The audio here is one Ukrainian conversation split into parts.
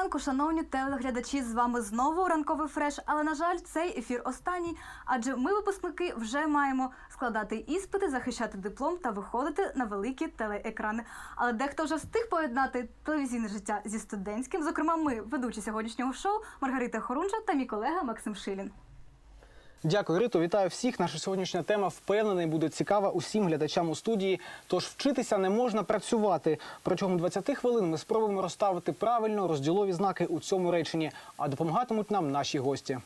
ранку, шановні телеглядачі. З вами знову ранковий фреш. Але на жаль, цей ефір останній, адже ми, випускники, вже маємо складати іспити, захищати диплом та виходити на великі телеекрани. Але дехто вже встиг поєднати телевізійне життя зі студентським. Зокрема, ми, ведучі сьогоднішнього шоу, Маргарита Хорунжа та мій колега Максим Шилін. Дякую, Рито. Вітаю всіх. Наша сьогоднішня тема впевнений буде цікава усім глядачам у студії. Тож вчитися не можна працювати. Протягом 20 хвилин ми спробуємо розставити правильно розділові знаки у цьому реченні, а допомагатимуть нам наші гості.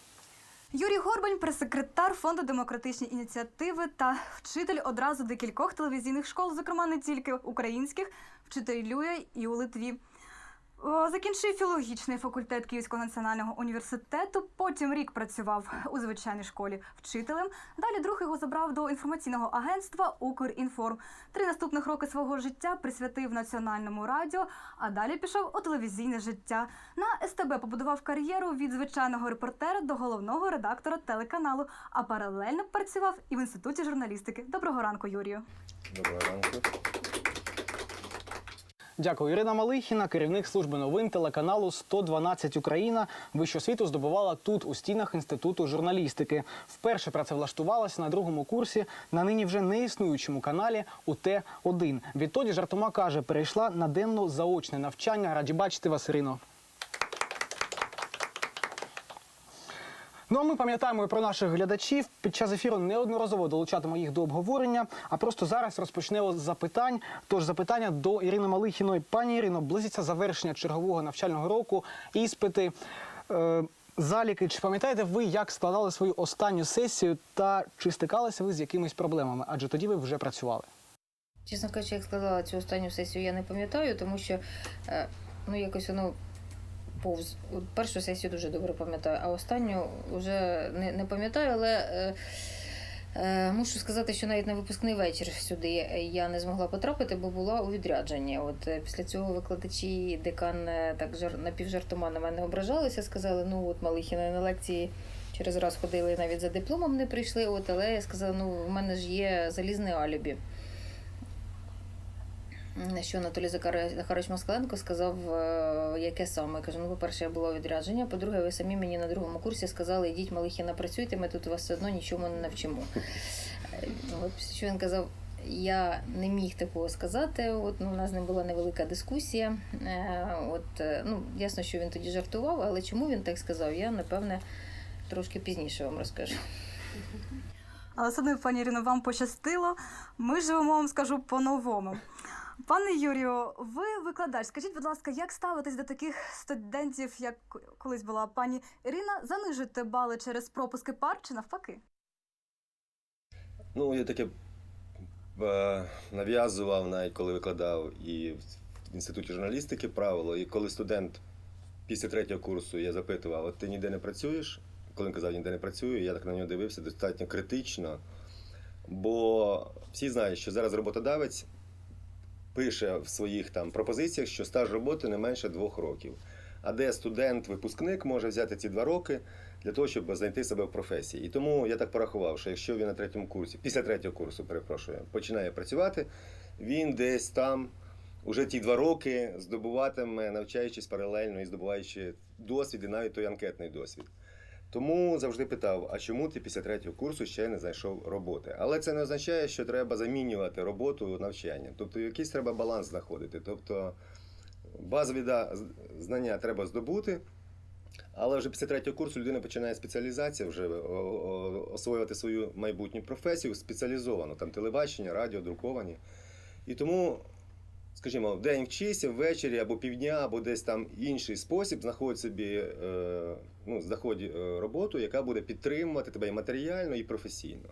Юрій Горбань, прес-секретар фонду демократичні ініціативи та вчитель одразу декількох телевізійних школ, зокрема не тільки українських, вчителює і у Литві. Закінчив філологічний факультет Київського національного університету. Потім рік працював у звичайній школі вчителем. Далі друг його забрав до інформаційного агентства Укрінформ. Три наступних роки свого життя присвятив національному радіо, а далі пішов у телевізійне життя. На СТБ побудував кар'єру від звичайного репортера до головного редактора телеканалу, а паралельно працював і в інституті журналістики. Доброго ранку, Юрію. Доброго ранку. Дякую, Ірина Малихіна, керівник служби новин телеканалу 112 Україна. Вищу освіту здобувала тут, у стінах інституту журналістики. Вперше працевлаштувалася на другому курсі на нині вже не існуючому каналі УТ 1 Відтоді жартома каже, перейшла на денно заочне навчання. Раді бачити вас, Ірино. Ну а ми пам'ятаємо про наших глядачів. Під час ефіру неодноразово долучатимемо їх до обговорення. А просто зараз розпочнемо з запитань. Тож запитання до Ірини Малихіної. Пані Ірино, близиться завершення чергового навчального року. Іспити. Е, Заліки, чи пам'ятаєте ви, як складали свою останню сесію, та чи стикалися ви з якимись проблемами? Адже тоді ви вже працювали. Чесно кажучи, як складала цю останню сесію, я не пам'ятаю, тому що е, ну якось воно повз. Першу сесію дуже добре пам'ятаю, а останню вже не, не пам'ятаю, але е, е, мушу сказати, що навіть на випускний вечір сюди я не змогла потрапити, бо була у відрядженні. От е, після цього викладачі декан е, так жар, напівжартома на мене ображалися, сказали, ну от Малихіна на лекції. Через раз ходили навіть за дипломом не прийшли, от, але я сказала, ну в мене ж є залізне алібі. На що Анатолій Захар- Захарович Москаленко сказав, е, яке саме. Я кажу, ну, по-перше, я була у відрядження. По-друге, ви самі мені на другому курсі сказали, ідіть Малихіна, працюйте, ми тут вас все одно нічому не навчимо. Після чого він казав, я не міг такого сказати. От ну, у нас з ним була невелика дискусія. Е, От е, ну ясно, що він тоді жартував, але чому він так сказав, я напевне трошки пізніше вам розкажу. Але одно, пані Ірино, вам пощастило. Ми живемо, вам скажу, по-новому. Пане Юрію, ви викладач. Скажіть, будь ласка, як ставитесь до таких студентів, як колись була пані Ірина? Занижуєте бали через пропуски пар чи навпаки? Ну, я таке е, нав'язував, навіть коли викладав і в інституті журналістики правило. І коли студент після третього курсу я запитував, от ти ніде не працюєш? Коли він казав, ніде не працюю, я так на нього дивився достатньо критично. Бо всі знають, що зараз роботодавець пише в своїх там пропозиціях, що стаж роботи не менше двох років. А де студент-випускник може взяти ці два роки для того, щоб знайти себе в професії. І тому я так порахував, що якщо він на третьому курсі, після третього курсу, перепрошую, починає працювати, він десь там уже ті два роки здобуватиме, навчаючись паралельно і здобуваючи досвід, і навіть той анкетний досвід. Тому завжди питав: а чому ти після третього курсу ще не знайшов роботи? Але це не означає, що треба замінювати роботу навчання. Тобто якийсь треба баланс знаходити. Тобто базові знання треба здобути, але вже після третього курсу людина починає спеціалізація, вже о- освоювати свою майбутню професію спеціалізовану, там телебачення, радіо, друковані. І тому, скажімо, в день вчися, ввечері або півдня, або десь там інший спосіб знаходить собі е, ну, знаходь е, роботу, яка буде підтримувати тебе і матеріально, і професійно.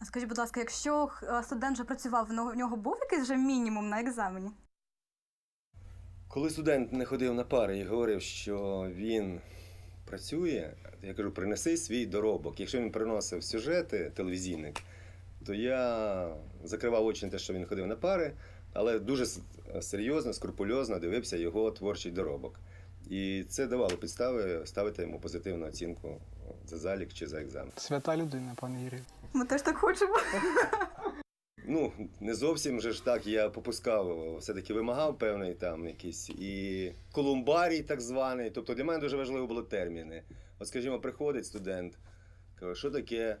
А Скажіть, будь ласка, якщо е, студент вже працював, нього- в нього був якийсь вже мінімум на екзамені? Коли студент не ходив на пари і говорив, що він працює, я кажу, принеси свій доробок. Якщо він приносив сюжети телевізійник, то я закривав очі на те, що він ходив на пари, але дуже серйозно, скрупульозно дивився його творчий доробок. І це давало підстави ставити йому позитивну оцінку за залік чи за екзамен. Свята людина, пане Юрію. Ми теж так хочемо. Ну, не зовсім же ж так, я попускав, все-таки вимагав певний там якийсь і колумбарій так званий. Тобто для мене дуже важливо були терміни. От, скажімо, приходить студент, каже, що таке.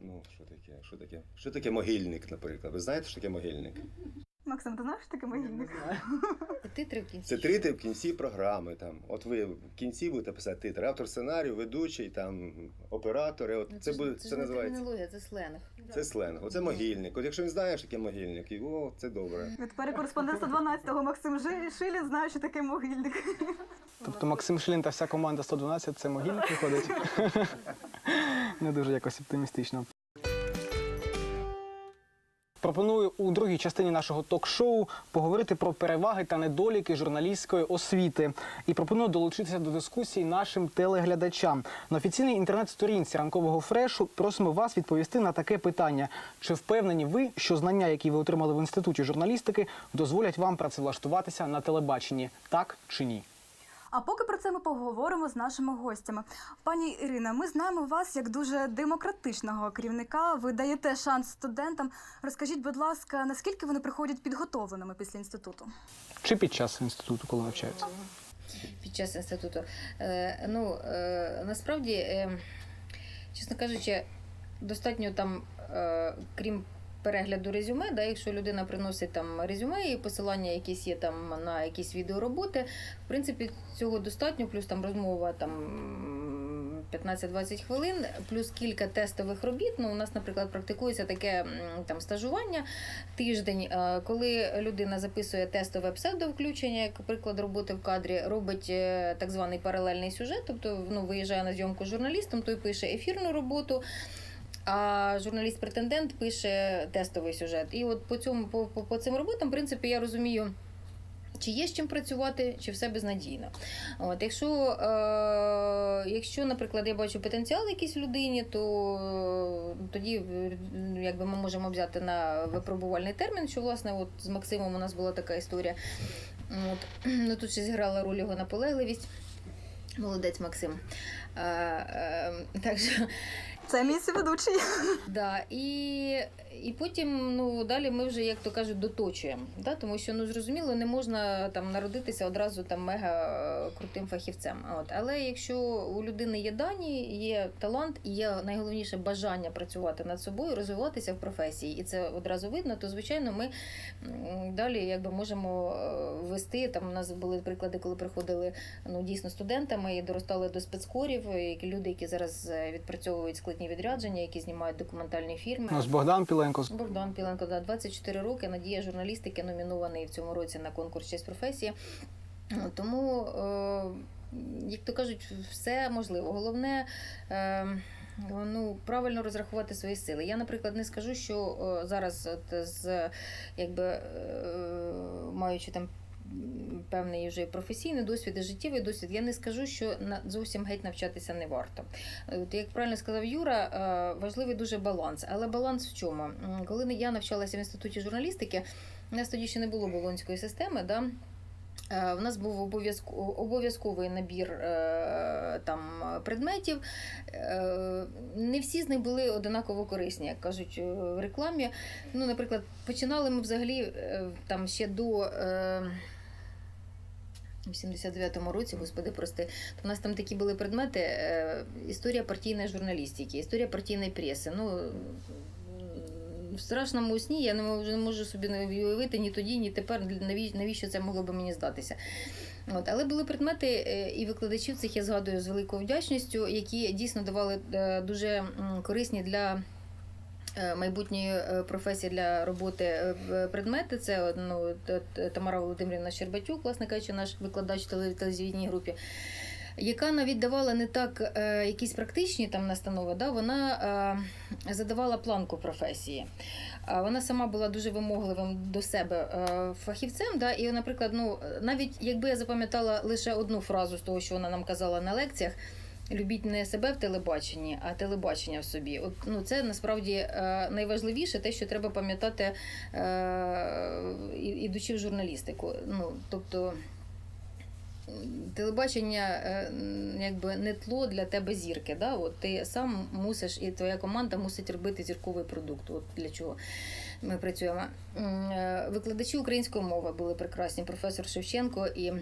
Ну, що таке, що таке? Що таке могильник, наприклад? Ви знаєте, що таке могильник? Максим, ти знаєш що таке могильник? Титри в кінці. Це титри в кінці програми. Там. От ви в кінці будете писати титри. Автор сценарію, ведучий, там, оператори. От Ну, це, ж- буде, це це, ж не називається. термінологія, це сленг. Це сленг. Оце могильник. От якщо не знаєш, що таке могильник, і о, це добре. Відтепер кореспондент 112-го Максим Шилін знає, що таке могильник. Тобто Максим Шлін та вся команда 112 це могильник виходить. Не дуже якось оптимістично. Пропоную у другій частині нашого ток-шоу поговорити про переваги та недоліки журналістської освіти. І пропоную долучитися до дискусії нашим телеглядачам. На офіційній інтернет-сторінці ранкового фрешу просимо вас відповісти на таке питання: чи впевнені ви, що знання, які ви отримали в інституті журналістики, дозволять вам працевлаштуватися на телебаченні? Так чи ні? А поки про це ми поговоримо з нашими гостями. Пані Ірина, ми знаємо вас як дуже демократичного керівника. Ви даєте шанс студентам. Розкажіть, будь ласка, наскільки вони приходять підготовленими після інституту? Чи під час інституту, коли навчаються? під час інституту. Е, ну, е, насправді, е, чесно кажучи, достатньо там, е, крім перегляду резюме, да, якщо людина приносить там резюме і посилання якісь є там на якісь відеороботи, в принципі, цього достатньо, плюс там розмова там 15-20 хвилин, плюс кілька тестових робіт. Ну, у нас, наприклад, практикується таке там стажування тиждень, е, коли людина записує тестове псевдовключення, як приклад роботи в кадрі, робить е, так званий паралельний сюжет, тобто ну, виїжджає на зйомку з журналістом, той пише ефірну роботу. А журналіст-претендент пише тестовий сюжет. І от по цьому по, по, по цим роботам, в принципі, я розумію. Чи є з чим працювати, чи все безнадійно. От, якщо, е, якщо, наприклад, я бачу потенціал якийсь в людині, то е, тоді якби ми можемо взяти на випробувальний термін, що власне от з Максимом у нас була така історія. От, ну, тут ще зіграла роль його наполегливість. Молодець Максим. Е, е, так що, Це місце ведучий. Да, і, і потім ну, далі ми вже, як то кажуть, доточуємо. Да? Тому що ну, зрозуміло, не можна там народитися одразу там мега е, крутим фахівцем. От. Але якщо у людини є дані, є талант і є найголовніше бажання працювати над собою, розвиватися в професії, і це одразу видно, то звичайно ми далі якби можемо е, вести. Там у нас були приклади, коли приходили ну, дійсно студентами і доростали до спецкорів, які люди, які зараз е, відпрацьовують складні відрядження, які знімають документальні фільми. Ось Богдан Піленко Богдан Піленко, да, 24 роки, надія журналістики, номінований в цьому році на конкурс «Честь професії. Тому, е, як то кажуть, все можливо. Головне. Е, Ну, правильно розрахувати свої сили. Я, наприклад, не скажу, що е, зараз, от, з якби маючи там певний вже професійний досвід і життєвий досвід, я не скажу, що зовсім геть навчатися не варто. От, як правильно сказав Юра, е, важливий дуже баланс. Але баланс в чому? Коли я навчалася в інституті журналістики, у нас тоді ще не було болонської системи. Да? Е, В нас був обов'язко- обов'язковий набір е, там предметів. Е, Не всі з них були одинаково корисні, як кажуть е, в рекламі. Ну, наприклад, починали ми взагалі е, там ще до. В 89-му році, господи, прости, то в нас там такі були предмети: е, історія партійної журналістики, історія партійної преси. Ну, в страшному сні я не можу, не можу собі уявити ні тоді, ні тепер, навіщо, навіщо це могло би мені здатися. От, але були предмети е, і викладачів цих я згадую з великою вдячністю, які дійсно давали е, дуже корисні для. Е, Майбутньої е, професії для роботи е, предмети це ну, Тамара Володимирівна Щербатюк, власне кажучи, наш викладач в телевізійній групі, яка навіть давала не так е, якісь практичні там настанови, да, вона е, задавала планку професії. А Вона сама була дуже вимогливим до себе е, фахівцем. Да, і, наприклад, ну, навіть якби я запам'ятала лише одну фразу з того, що вона нам казала на лекціях. Любіть не себе в телебаченні, а телебачення в собі. От ну це насправді е, найважливіше, те, що треба пам'ятати, е, ідучи в журналістику. Ну тобто телебачення е, якби не тло для тебе зірки. Да? От ти сам мусиш, і твоя команда мусить робити зірковий продукт. От для чого. ми працюємо. Викладачі української мови були прекрасні. Професор Шевченко і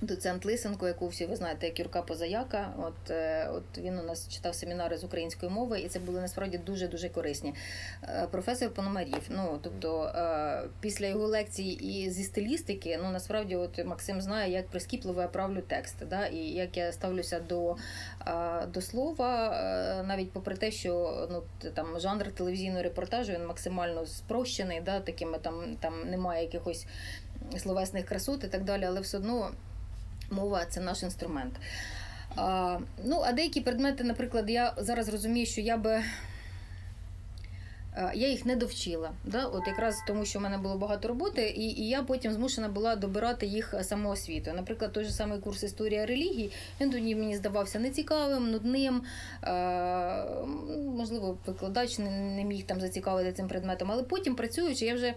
доцент Лисенко, яку всі ви знаєте, як Юрка Позаяка. От, е, от він у нас читав семінари з української мови, і це були насправді дуже дуже корисні. Е, Професор Пономарів. Ну тобто е, після його лекцій і зі стилістики, ну насправді, от Максим знає, як прискіпливо я правлю текст, да, і як я ставлюся до, до слова, навіть попри те, що ну там жанр телевізійного репортажу він максимально спрощений, да, такими там, там немає якихось словесних красот і так далі, але все одно мова це наш інструмент. А, ну, а деякі предмети, наприклад, я зараз розумію, що я би. е, Я їх не довчила, да? от якраз тому, що в мене було багато роботи, і, і я потім змушена була добирати їх самоосвітою. Наприклад, той же самий курс історія релігій, він тоді мені здавався нецікавим, нудним. Е, можливо, викладач не, не міг там зацікавити цим предметом, але потім працюючи, я вже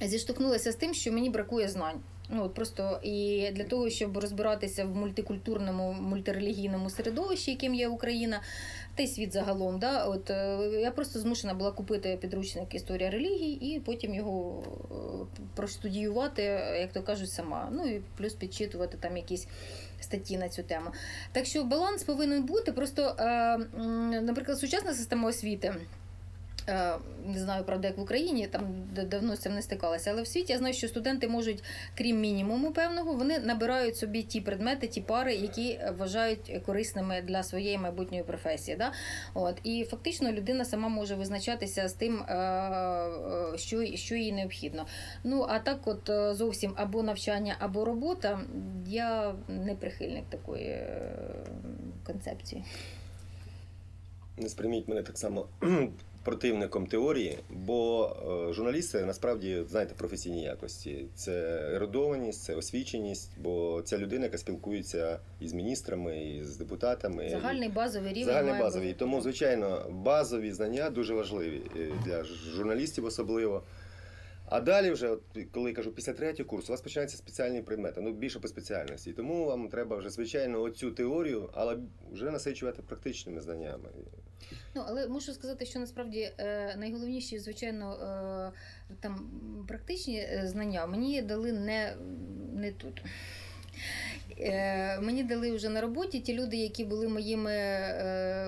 зіштовхнулася з тим, що мені бракує знань. Ну от просто і для того, щоб розбиратися в мультикультурному, мультирелігійному середовищі, яким є Україна, та й світ загалом, да, от е, я просто змушена була купити підручник історія релігій і потім його е, простудіювати, як то кажуть, сама. Ну і плюс підчитувати там якісь статті на цю тему. Так що баланс повинен бути. Просто, е, наприклад, сучасна система освіти. Е, Не знаю, правда, як в Україні, там давно з цим не стикалася, але в світі я знаю, що студенти можуть, крім мінімуму певного, вони набирають собі ті предмети, ті пари, які вважають корисними для своєї майбутньої професії. Да? От. І фактично людина сама може визначатися з тим, е, е, що, що їй необхідно. Ну, а так, от е, зовсім або навчання, або робота, я не прихильник такої е, концепції. Не сприйміть мене так само противником теорії, бо е, журналісти насправді знаєте професійні якості. Це ерудованість, це освіченість, бо ця людина, яка спілкується із міністрами, і з депутатами. Загальний базовий рівень. Загальний має базовий. бути. Тому, звичайно, базові знання дуже важливі е, для журналістів особливо. А далі, вже, от, коли я кажу, після третього курсу, у вас починаються спеціальні предмети, ну більше по спеціальності. Тому вам треба вже, звичайно, оцю теорію, але вже насичувати практичними знаннями. Ну, але мушу сказати, що насправді е, найголовніші, звичайно, е, там практичні е, знання мені дали не, не тут. Мені дали вже на роботі ті люди, які були моїми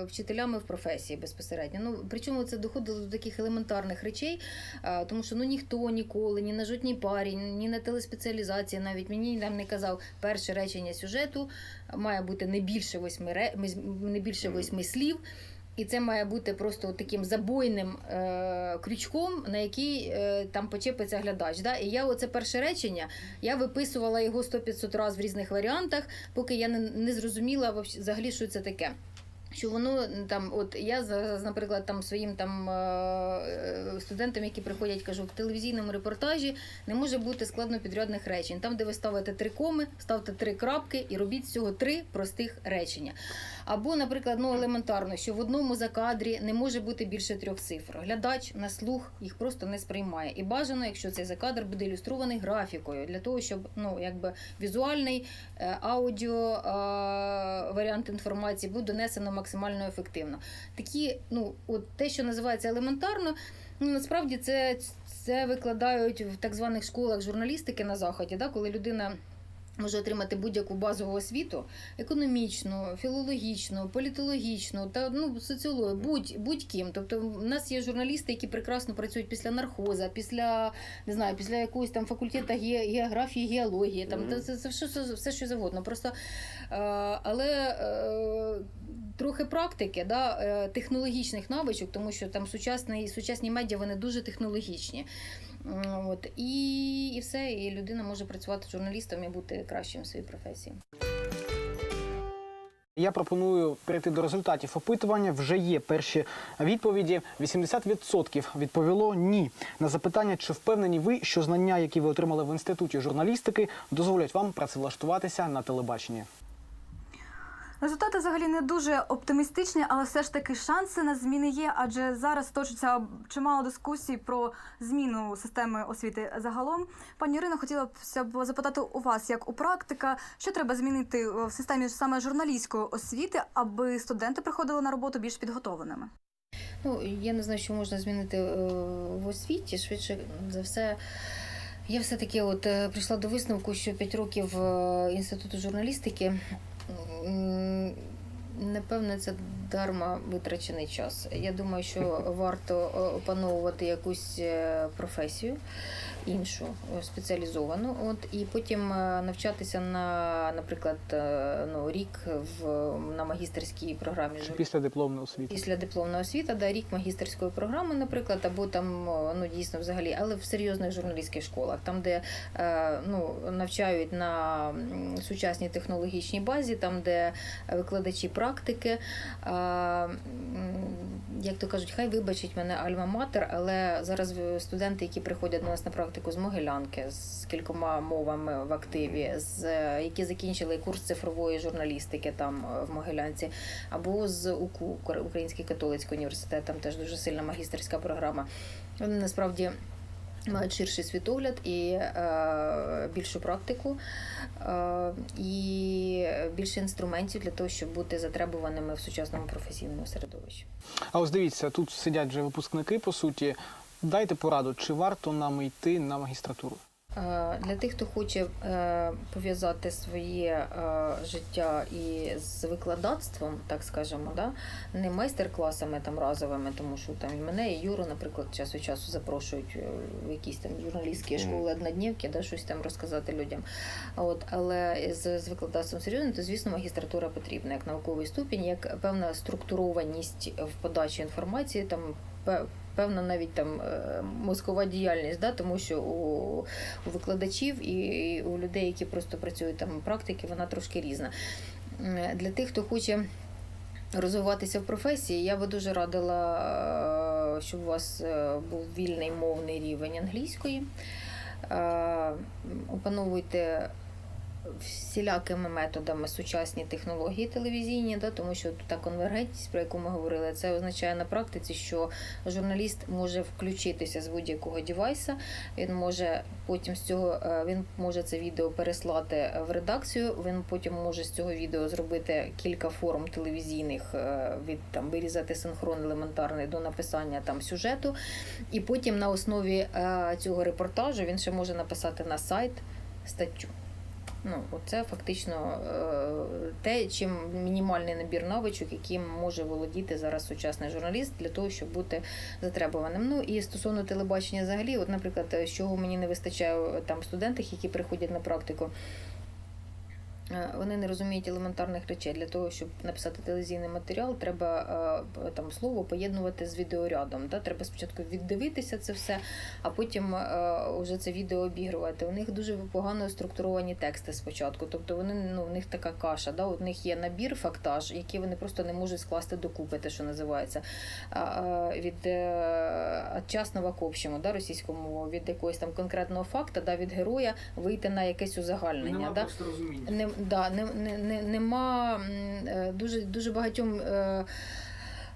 вчителями в професії безпосередньо. Ну, причому це доходило до таких елементарних речей, тому що ну, ніхто ніколи, ні на жодній парі, ні на телеспеціалізації навіть мені там не казав перше речення сюжету має бути не більше восьми, не більше восьми слів. І це має бути просто таким забойним е, крючком, на який е, там почепиться глядач. Да? І я оце перше речення, я виписувала його 100-500 разів в різних варіантах, поки я не, не зрозуміла взагалі, що це таке. Що воно там, от я зараз, наприклад, там своїм там е, студентам, які приходять, кажу, в телевізійному репортажі не може бути складнопідрядних речень. Там, де ви ставите три коми, ставте три крапки і робіть з цього три простих речення. Або, наприклад, ну елементарно, що в одному закадрі не може бути більше трьох цифр. Глядач на слух їх просто не сприймає. І бажано, якщо цей закадр буде ілюстрований графікою, для того, щоб ну якби візуальний е, аудіо е, варіант інформації був донесено максимально ефективно. Такі, ну от те, що називається елементарно, ну насправді це, це викладають в так званих школах журналістики на заході, да, коли людина. Може отримати будь-яку базову освіту економічну, філологічну, політологічну та ну соціологію, будь будь-ким. Тобто, в нас є журналісти, які прекрасно працюють після нархоза, після не знаю, після якогось там факультету ге- географії, геології. Там та це, це все, все, все, що завгодно. Просто е, але е, трохи практики, да, е, технологічних навичок, тому що там сучасний сучасні медіа вони дуже технологічні. От і, і все, і людина може працювати журналістом і бути кращим в своїй професії. Я пропоную перейти до результатів опитування. Вже є перші відповіді. 80% відповіло ні на запитання, чи впевнені ви, що знання, які ви отримали в інституті журналістики, дозволять вам працевлаштуватися на телебаченні. Результати взагалі не дуже оптимістичні, але все ж таки шанси на зміни є, адже зараз точиться чимало дискусій про зміну системи освіти загалом. Пані Ірино, хотіла б запитати у вас, як у практика, що треба змінити в системі саме журналістської освіти, аби студенти приходили на роботу більш підготовленими? Ну, я не знаю, що можна змінити е, в освіті. Швидше за все, я все-таки от е, прийшла до висновку, що 5 років е, інституту журналістики. М, Напевне, це дарма витрачений час. Я думаю, що варто е, опановувати якусь е, професію іншу, е, спеціалізовану. От і потім е, навчатися на, наприклад, е, ну, рік в на магістерській програмі Чи після дипломної освіти? Після дипломної освіти, да, рік магістерської програми, наприклад, або там ну дійсно взагалі, але в серйозних журналістських школах, там, де ну, навчають на сучасній технологічній базі, там, де викладачі практики. Е, як то кажуть, хай вибачить мене альма-матер, але зараз в- студенти, які приходять до нас на практику з Могилянки, з кількома мовами в активі, з е, які закінчили курс цифрової журналістики там е, в Могилянці, або з УКУ, Український католицький університет, там теж дуже сильна магістерська програма. Вони насправді мають ширший світогляд і е, більшу практику, е, і більше інструментів для того, щоб бути затребуваними в сучасному професійному середовищі. А ось дивіться, тут сидять вже випускники, по суті. Дайте пораду, чи варто нам йти на магістратуру? Е, Для тих, хто хоче е, пов'язати своє е, життя і з викладацтвом, так скажемо, да? не майстер-класами там разовими, тому що там і мене, і Юру, наприклад, час від часу запрошують в якісь там журналістські школи одноднівки, да, щось там розказати людям. От, але з, з викладацтвом серйозним, то звісно, магістратура потрібна як науковий ступінь, як певна структурованість в подачі інформації, там певна навіть там е, мозкова діяльність, да, тому що у, викладачів і у людей, які просто працюють там практики, вона трошки різна. Для тих, хто хоче розвиватися в професії, я би дуже радила, е, щоб у вас е, був вільний мовний рівень англійської. Опановуйте всілякими методами сучасні технології телевізійні, да, тому що та конвергентність, про яку ми говорили, це означає на практиці, що журналіст може включитися з будь-якого дівайса. Він може потім з цього е, він може це відео переслати в редакцію. Він потім може з цього відео зробити кілька форм телевізійних е, від там вирізати синхрон елементарний до написання там сюжету. І потім на основі е, цього репортажу він ще може написати на сайт статтю. Ну, це фактично е, те, чим мінімальний набір навичок, яким може володіти зараз сучасний журналіст для того, щоб бути затребуваним. Ну і стосовно телебачення, взагалі, от, наприклад, з чого мені не вистачає е, там студентах, які приходять на практику. Е, Вони не розуміють елементарних речей. Для того, щоб написати телевізійний матеріал, треба е, там слово поєднувати з відеорядом. Да? Треба спочатку віддивитися це все, а потім е, вже це відео обігрувати. У них дуже погано структуровані тексти спочатку. Тобто вони ну в них така каша. Да? У них є набір, фактаж, який вони просто не можуть скласти докупи, те, що називається. Від е, частного к общому, да, російською мовою, від якогось там конкретного факта, да, від героя вийти на якесь узагальнення. Да? розуміння. Да, не, не, не, нема е, дуже, дуже багатьом. Е,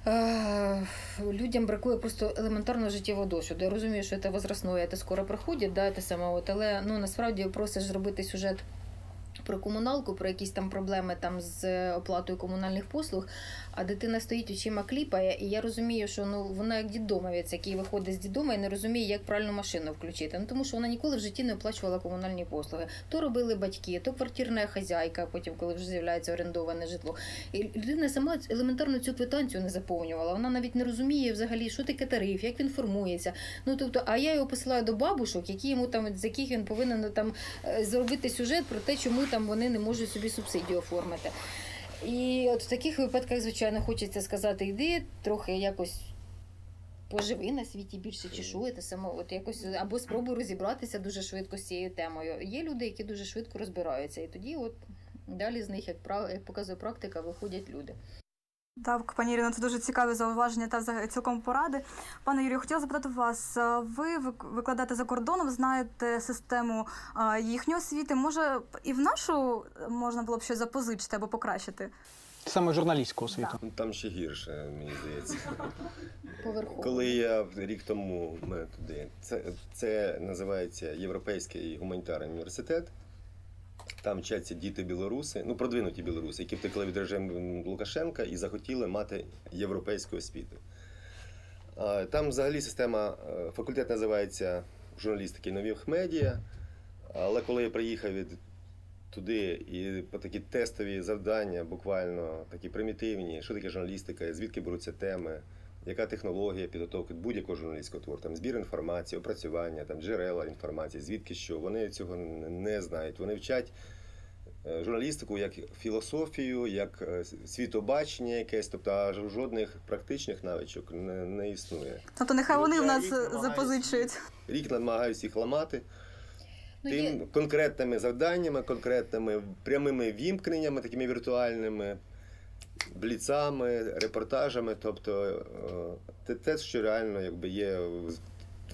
е, Людям бракує просто елементарного життєвого досвіду. Я розумію, що це возрастное, це скоро проходить, да, те саме, от, але ну, насправді просиш зробити сюжет про комуналку, про якісь там проблеми там з оплатою комунальних послуг, а дитина стоїть очима кліпає, і я розумію, що ну вона як дідомовець, який виходить з дідома і не розуміє, як правильно машину включити. Ну тому що вона ніколи в житті не оплачувала комунальні послуги. То робили батьки, то квартирна хазяйка, потім, коли вже з'являється орендоване житло. І людина сама елементарно цю квитанцію не заповнювала. Вона навіть не розуміє взагалі, що таке тариф, як він формується. Ну тобто, а я його посилаю до бабушок, які йому там з яких він повинен там е, зробити сюжет про те, чому там вони не можуть собі субсидію оформити. І от в таких випадках, звичайно, хочеться сказати, йди трохи якось. Поживи на світі більше чи що, це само от якось або спробуй розібратися дуже швидко з цією темою. Є люди, які дуже швидко розбираються, і тоді, от далі з них, як прав як показує практика, виходять люди. Так, пані Ірино, це дуже цікаві зауваження та цілком поради. Пане Юрію, хотіла запитати вас. Ви вик- викладаєте за кордоном, знаєте систему їхньої освіти. Може, і в нашу можна було б щось запозичити або покращити? Саме журналістську освіту. Там ще гірше, мені здається. Поверхово. Коли я рік тому ми туди, це, це називається Європейський гуманітарний університет. Там вчаться діти білоруси, ну продвинуті білоруси, які втекли від режиму Лукашенка і захотіли мати європейську освіту. Там взагалі система, е, факультет називається журналістики нових медіа. Але коли я приїхав від туди і по такі тестові завдання, буквально такі примітивні, що таке журналістика, звідки беруться теми, яка технологія підготовки будь-якого журналістського твору, там збір інформації, опрацювання, там джерела інформації, звідки що. Вони цього не знають. Вони вчать е, журналістику як філософію, як е, світобачення якесь, тобто а жодних практичних навичок не, не існує. Тобто нехай вони в нас Я рік намагаюся- запозичують. Рік намагаюся їх ламати. Ну, тим є- конкретними завданнями, конкретними прямими вімкненнями, такими віртуальними, бліцами, репортажами. Тобто е, те, те, що реально якби є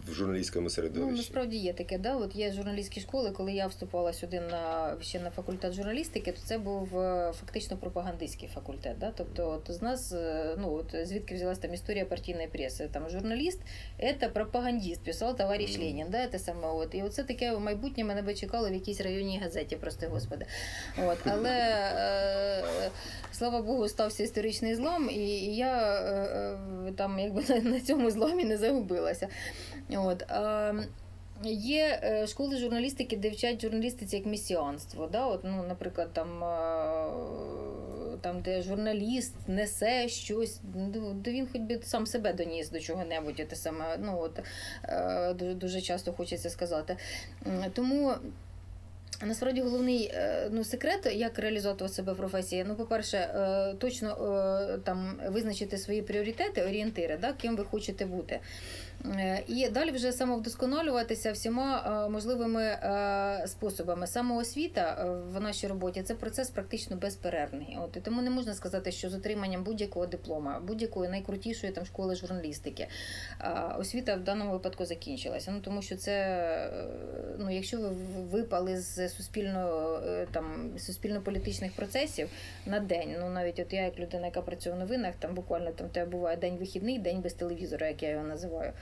в, журналістському Ну, середовищі. насправді є таке, да. От є журналістські школи. Коли я вступала сюди на ще на факультет журналістики, то це був е, фактично пропагандистський факультет. Да? Тобто, от з нас, е, ну от звідки взялась там історія партійної преси. Там журналіст це пропагандист, писав товариш Мгм. Ленін. Да? Те саме, от. І оце таке майбутнє мене би чекало в якійсь районній газеті, прости господи. От. Але е, слава Богу, стався історичний злом, і я е, е, там якби на цьому зломі не загубилася. От, а, є е, школи журналістики, де вчать журналістиці як місіанство. Да? От, ну, наприклад, там, там, де журналіст несе щось, ну, де він хоч би сам себе доніс до чого-небудь. Те саме, ну, от, е, дуже, дуже часто хочеться сказати. Тому. Насправді головний е, ну, секрет, як реалізовувати себе в професії. Ну, по-перше, е, точно е, там визначити свої пріоритети, орієнтири, да, ким ви хочете бути. Е, І далі вже самовдосконалюватися всіма е, можливими е, способами. Самоосвіта в нашій роботі це процес практично безперервний. От і тому не можна сказати, що з отриманням будь-якого диплома, будь-якої найкрутішої там школи журналістики, освіта в даному випадку закінчилася. Ну тому що це ну, якщо ви випали з суспільно там суспільно-політичних процесів на день. Ну навіть от я, як людина, яка працює в новинах, там буквально там тебе буває день вихідний, день без телевізора, як я його називаю.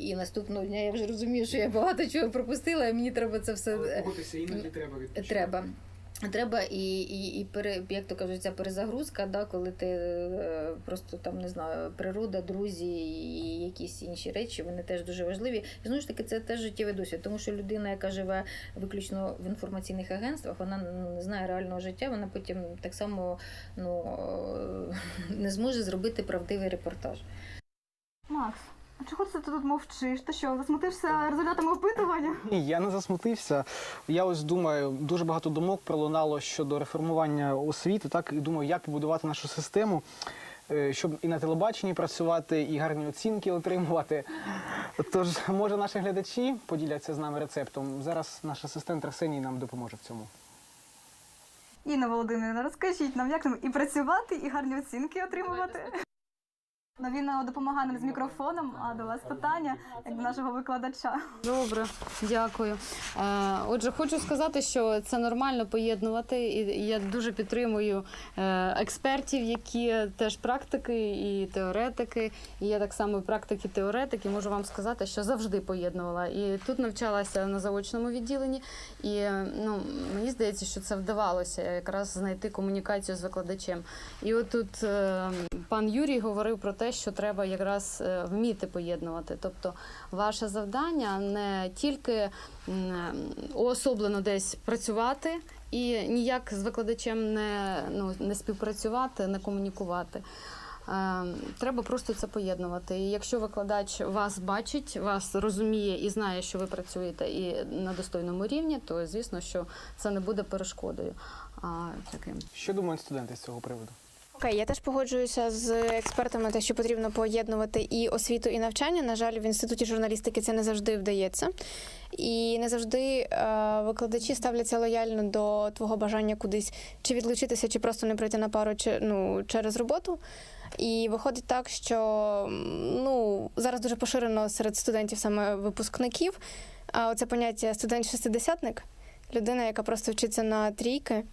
І, наступного дня я вже розумію, що я багато чого пропустила, і мені треба це все е, іноді треба Треба. Треба і, і, і пере, як то кажуть, ця перезагрузка, да, коли ти е, просто там не знаю, природа, друзі і якісь інші речі, вони теж дуже важливі. І знову ж таки, це теж життєвий досвід, тому що людина, яка живе виключно в інформаційних агентствах, вона не знає реального життя, вона потім так само ну, е, не зможе зробити правдивий репортаж. Макс, а чого ти тут мовчиш? Ти що, засмутився результатами опитування? Ні, я не засмутився. Я ось думаю, дуже багато думок пролунало щодо реформування освіти, так і думаю, як побудувати нашу систему, е, щоб і на телебаченні працювати, і гарні оцінки отримувати. Тож, може, наші глядачі поділяться з нами рецептом. Зараз наш асистент Арсеній нам допоможе в цьому. Інна Володимирівна, розкажіть нам, як нам і працювати, і гарні оцінки отримувати. Ну, він е, допомагає нам з мікрофоном, а до вас питання, як до нашого викладача. Добре, дякую. Е, Отже, хочу сказати, що це нормально поєднувати, і я дуже підтримую е, експертів, які теж практики і теоретики. І я так само практики теоретики можу вам сказати, що завжди поєднувала. І тут навчалася на заочному відділенні, і ну мені здається, що це вдавалося якраз знайти комунікацію з викладачем. І от тут пан Юрій говорив про те, що треба якраз е, вміти поєднувати. Тобто, ваше завдання не тільки уособлено десь працювати і ніяк з викладачем не, ну, не співпрацювати, не комунікувати. Е, Треба просто це поєднувати. І якщо викладач вас бачить, вас розуміє і знає, що ви працюєте і на достойному рівні, то звісно, що це не буде перешкодою. А таким Що думають студенти з цього приводу? Окей, я теж погоджуюся з експертами, те, що потрібно поєднувати і освіту, і навчання. На жаль, в інституті журналістики це не завжди вдається. І не завжди е, викладачі ставляться лояльно до твого бажання кудись чи відлучитися, чи просто не прийти на пару чи, ну, через роботу. І виходить так, що ну, зараз дуже поширено серед студентів саме випускників. А оце поняття студент-шестидесятник людина, яка просто вчиться на трійки,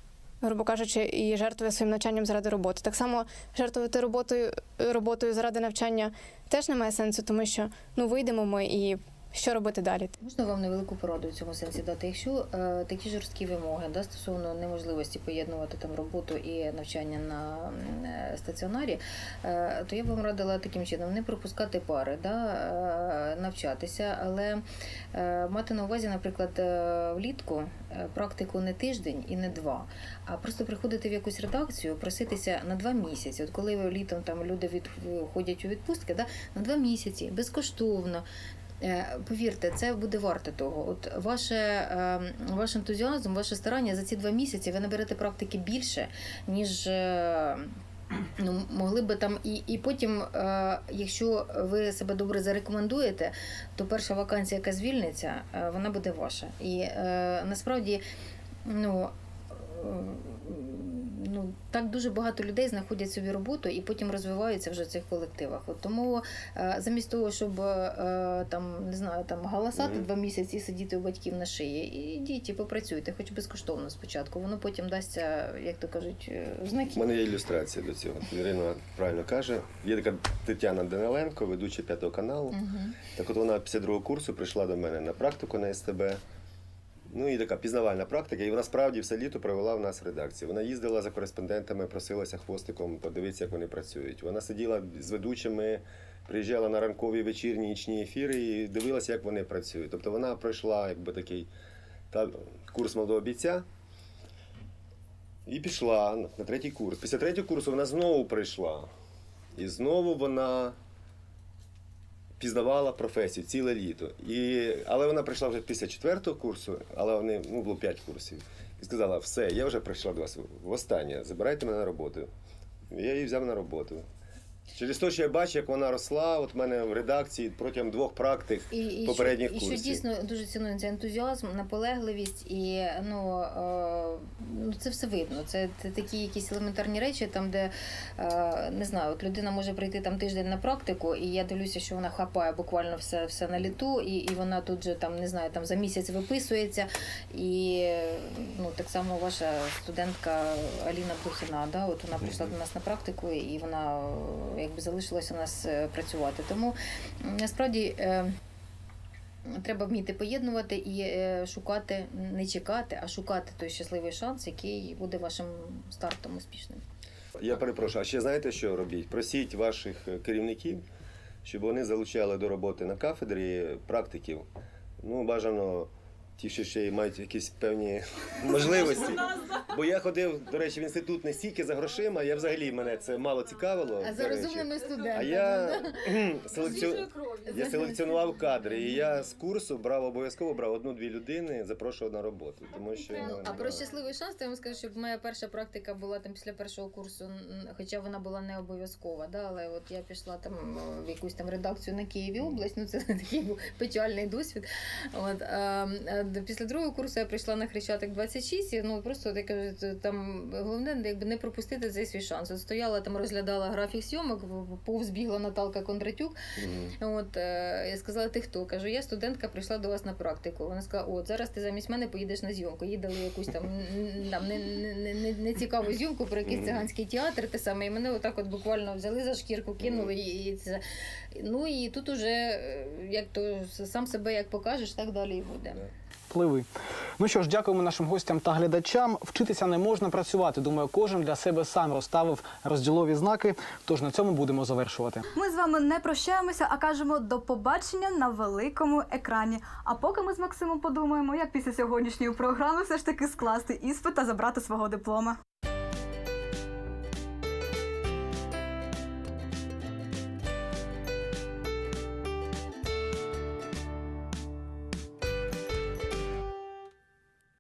грубо кажучи, і жертвує своїм навчанням заради роботи. Так само жертвувати роботою, роботою заради навчання теж немає сенсу, тому що ну вийдемо ми і що робити далі. Можна вам невелику пораду в цьому сенсі дати? Якщо е, такі жорсткі вимоги да, стосовно неможливості поєднувати там роботу і навчання на е, стаціонарі, е, то я б вам радила таким чином не пропускати пари, да, е, навчатися, але е, мати на увазі, наприклад, е, влітку е, практику не тиждень і не два, а просто приходити в якусь редакцію, проситися на два місяці. От коли літом там люди від, ходять у відпустки, да, на два місяці безкоштовно. Е, Повірте, це буде варте того. От ваше, е, ваш ентузіазм, ваше старання за ці два місяці ви наберете практики більше, ніж е, ну, могли би там. І, і потім, якщо ви себе добре зарекомендуєте, то перша вакансія, яка звільниться, вона буде ваша. І насправді, ну. Ну, так дуже багато людей знаходять собі роботу і потім розвиваються вже в цих колективах. От тому е, замість того, щоб е, там не знаю, там галасати Мгм. два місяці і сидіти у батьків на шиї, ідіть і попрацюйте, хоч безкоштовно спочатку. Воно потім дасться, як то кажуть, е, У мене є ілюстрація до цього. Ірина правильно каже. Є така Тетяна Даниленко, ведуча п'ятого каналу. Мгм. Так от вона після другого курсу прийшла до мене на практику на СТБ. Ну і така пізнавальна практика, і вона справді все літо провела в нас в редакції. Вона їздила за кореспондентами, просилася хвостиком подивитися, як вони працюють. Вона сиділа з ведучими, приїжджала на ранкові вечірні нічні ефіри і дивилася, як вони працюють. Тобто вона пройшла якби такий та, курс молодого бійця і пішла на, третій курс. Після третього курсу вона знову прийшла. І знову вона пізнавала професію ціле літо. І, але вона прийшла вже після четвертого курсу, але вони ну, було п'ять курсів. І сказала: все, я вже прийшла до вас востаннє, забирайте мене на роботу. Я її взяв на роботу. Через те, що я бачу, як вона росла, от в мене в редакції протягом двох практик. І, і, попередніх що, і що дійсно дуже це ентузіазм, наполегливість і ну, е, ну це все видно. Це, це такі якісь елементарні речі, там, де е, не знаю, от людина може прийти там тиждень на практику, і я дивлюся, що вона хапає буквально все, все на літу, і, і вона тут же там не знаю, там за місяць виписується. І ну так само ваша студентка Аліна Блохіна, да, от вона прийшла до нас на практику, і вона якби залишилася у нас е, працювати. Тому насправді. е, Треба вміти поєднувати і е, шукати, не чекати, а шукати той щасливий шанс, який буде вашим стартом успішним. Я перепрошую, а ще знаєте, що робіть? Просіть ваших керівників, щоб вони залучали до роботи на кафедрі практиків. Ну, бажано ті, що ще й мають якісь певні можливості. Бо я ходив, до речі, в інститут не стільки за грошима, я взагалі мене це мало цікавило. А до за речі. розумними студентами. А я, селекціон... я селекціонував кадри, і я з курсу брав обов'язково брав одну-дві людини, запрошував на роботу. Тому що Ну, а ну, про щасливий шанс, то я вам скажу, що моя перша практика була там після першого курсу, м, хоча вона була не обов'язкова. Да? Але от я пішла там е, в якусь там редакцію на Києві область, ну це такий був печальний досвід. От, д- після другого курсу я прийшла на Хрещатик 26, і ну просто кажу, там головне якби не пропустити цей свій шанс. От стояла там, розглядала графік зйомок, в- повз бігла Наталка Кондратюк, мгм. От е, я сказала, ти хто? Кажу, я студентка прийшла до вас на практику. Вона сказала, от зараз ти замість мене поїдеш на зйомку. Їй дали якусь там, там не, не, не, не цікаву зйомку про якийсь циганський театр. Те саме, і мене отак от буквально взяли за шкірку, кинули. І, і це. Ну і тут уже як то сам себе як покажеш, так далі і буде. Пливи. Ну що ж, дякуємо нашим гостям та глядачам. Вчитися не можна працювати. Думаю, кожен для себе сам розставив розділові знаки. Тож на цьому будемо завершувати. Ми з вами не прощаємося, а кажемо до побачення на великому екрані. А поки ми з Максимом подумаємо, як після сьогоднішньої програми все ж таки скласти іспит та забрати свого диплома.